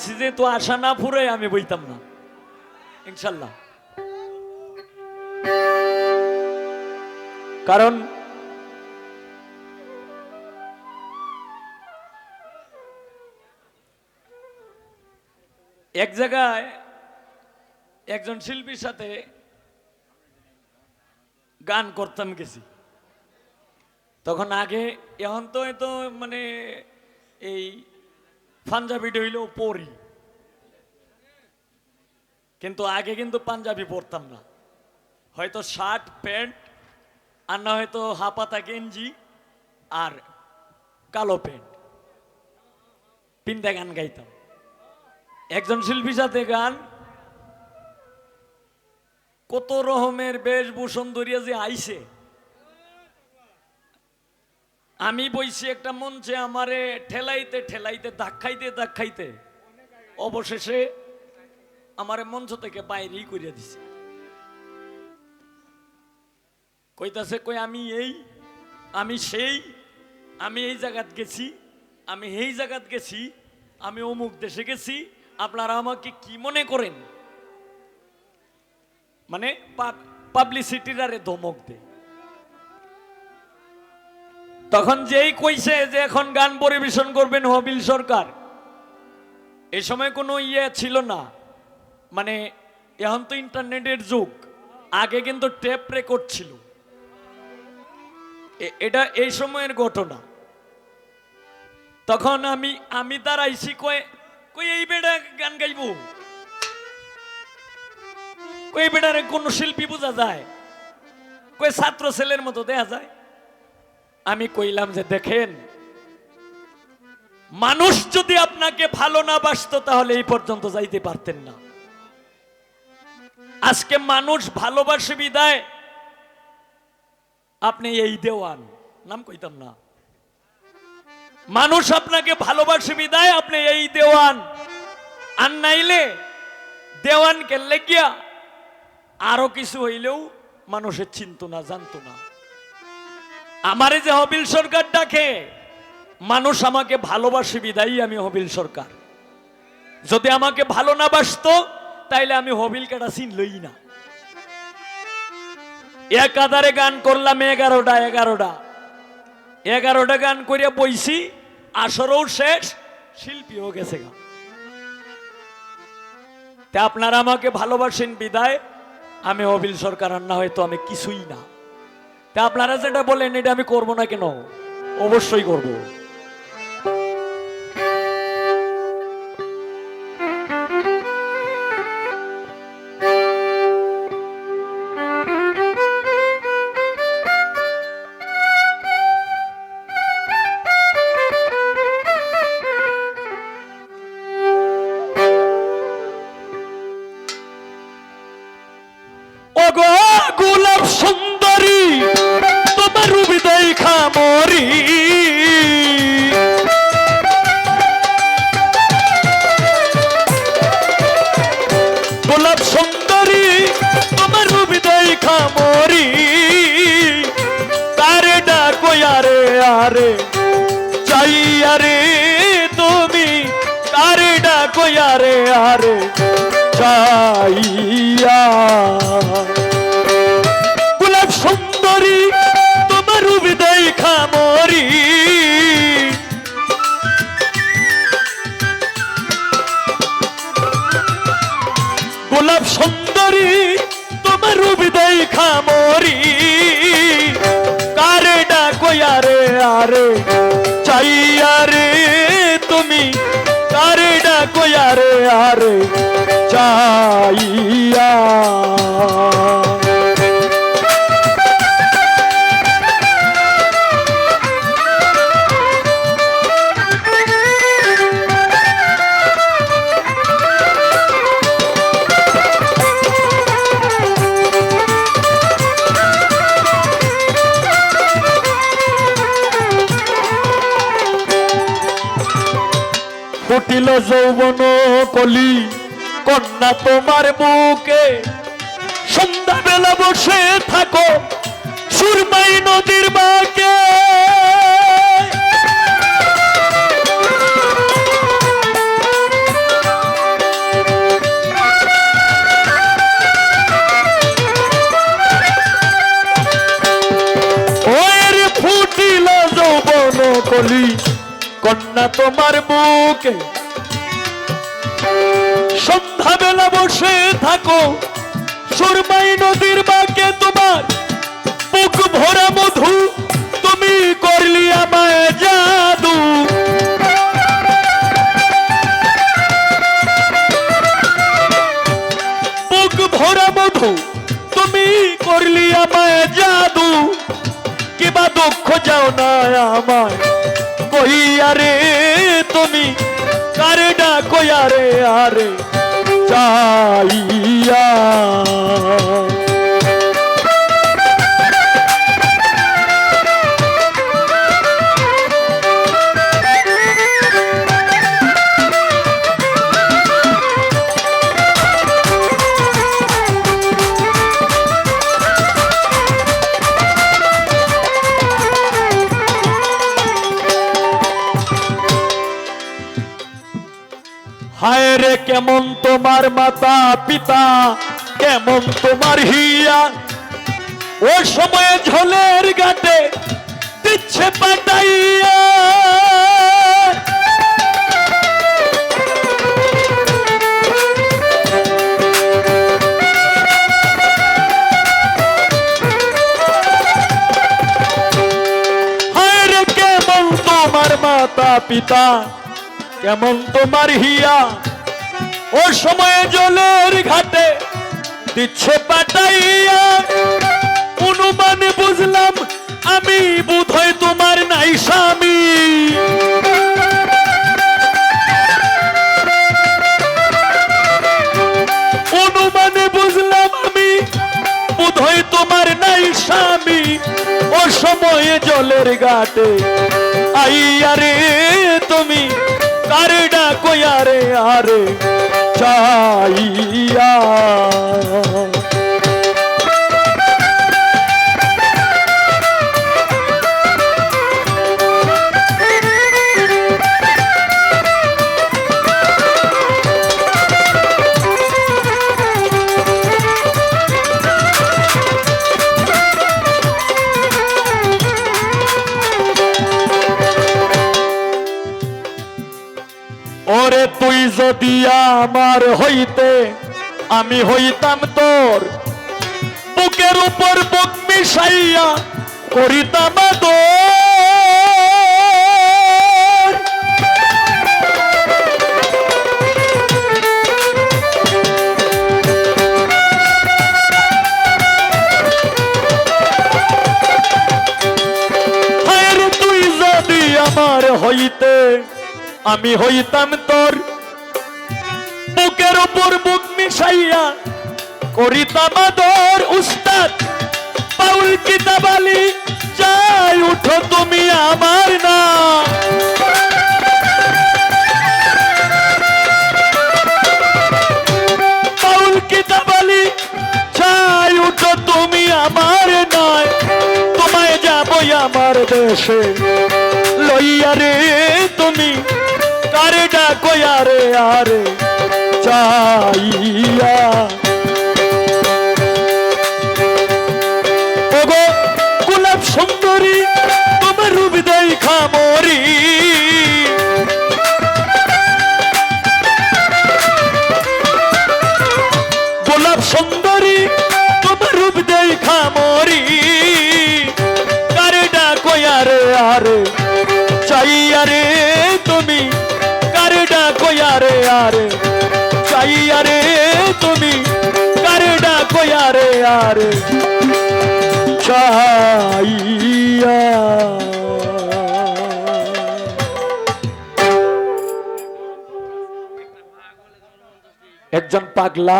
কইছি যে তো আশা না ফুরে আমি বইতাম না। ইনশাল্লাহ। কারণ এক জায়গায় একজন শিল্পীর সাথে গান করতাম গেছি। তখন আগে এখন তো এ তো মানে এই পাঞ্জাবিটা হইলেও পরি। কিন্তু আগে কিন্তু পাঞ্জাবি পরতাম না। হয়তো শার্ট, প্যান্ট, আর না হয়তো হাপাতা গেঞ্জি আর কালো প্যান্ট। পিন্দা গান গাইতাম। একজন শিল্পীর সাথে গান। কত রকমের বেশভূষণ ধরিয়া যে আইছে আমি বইছি একটা মঞ্চে আমারে ঠেলাইতে ঠেলাইতে, ধাক্কাইতে ধাক্কাইতে। অবশেষে আমারে মঞ্চ থেকে বাইরেই করিয়া দিছে। কইতাছে, কই, আমি এই, আমি সেই, আমি এই জায়গাত গেছি, আমি এই জায়গাত গেছি, আমি অমুক দেশে গেছি, আপনারা আমাকে কি মনে করেন? মানে পাবলিসিটির আরে ধমক দে তখন যেই কইছে যে এখন গান পরিবেশন করবেন হবিল সরকার এই সময় কোনো ইয়ে ছিল না। মানে এখন তো ইন্টারনেটের যুগ, আগে কিন্তু টেপ রেকর্ড ছিল। এ- এটা এই সময়ের ঘটনা। তখন আমি আমি দাঁড়াইছি কয়ে, কই এই বেটা গান গাইবো? কই বেটারে কোন শিল্পী বোঝা যায়? কই ছাত্র ছেলের মতো দেখা যায়? আমি কইলাম যে দেখেন, মানুষ যদি আপনাকে ভালো না বাসতো, তাহলে এই পর্যন্ত যাইতে পারতেন না। আজকে মানুষ ভালোবাসে বিদায়, আপনি এই দেওয়ান। নাম কইতাম না। মানুষ আপনাকে ভালোবাসে বিদায়, আপনি এই দেওয়ান। আর নাইলে দেওয়ানকে লেগিয়া আরও কিছু হইলেও মানুষের চিন্ত না, জানতো না। আমারে যে হবিল সরকার ডাকে, মানুষ আমাকে ভালোবাসে বিদায়ী আমি হবিল সরকার। যদি আমাকে ভালো না বাসতো, তাইলে আমি হবিল কাটা চিনলই না। এক আধারে গান করলাম এগারোটা এগারোটা। এগারোটা গান করিয়া বইছি, আসরও শেষ, শিল্পীও গেছে গা। তা আপনারা আমাকে ভালোবাসেন বিদায়, আমি অবিল সরকার না হয়তো আমি কিছুই না। তা আপনারা যেটা বলেন এটা আমি করব না কেন? অবশ্যই করব। আরে চাই আরে তুমি কারে ডাকো আরে আরে চাইয়া আরে চাইয়া। ফুটিল যৌবন কলি কন্যা তোমার বুকে। সন্ধ্যাবেলা বসে থাকো সুরমাই নদীর বাকে। কলি কন্যা তোমার বুকে। সন্ধ্যাবেলা বসে থাকো। সুরমাই নদীর বাঁকে তোমার বুক ভরা মধু, তুমি করলি আমায় জাদু। বুক ভরা মধু, তুমি করলি আমায় জাদু। কিবা দুঃখ যাও না আমায় কইয়া রে। তুমি কারে ডাকো আরে আরে চাইয়া। কেমন তোমার মাতা, পিতা? কেমন তোমার হিয়া? ও সময়ে ঝোলের গাটে দিচ্ছে পাটাইয়া। মাতা, পিতা? কেমন তোমার হিয়া? ও সময়ে জলের ঘাটে দিচ্ছে পাটাইয়া। অনুমানে বুঝলাম, আমি বোধহয় তোমার নাই স্বামী। অনুমানে বুঝলাম, আমি বোধহয় তোমার নাই স্বামী। ও সময়ে জলের ঘাটে, আইয়া রে তুমি, কারে ডাকো আরে আরে। চাইয়া যদি আমার হইতে আমি হইতাম তোর, বুকের উপর বুক মিশাইয়া করিতাম তুই যদি আমার হইতে আমি হইতাম তোর উপর বুক মিশাইয়া করিতাম আদর উস্তাদ। পাউল কিতাবালি যাই উঠো তুমি আমার না পাউল কিতাবালি যাই উঠো তুমি আমার নয় তোমায় যাব আমার দেশে। লইয়া রে তুমি, কারে ডাকো আরে আরে? চাইয়া। ওগো, গোলাপ সুন্দরী তোমার রূপ দেখা মরি। গোলাপ সুন্দরী তোমার রূপ দেখা মরি। কারে ডাকো আরে আরে চাইয়া রে তুমি? কারে ডাকো আরে আরে আরে চাইয়া একজন পাগলা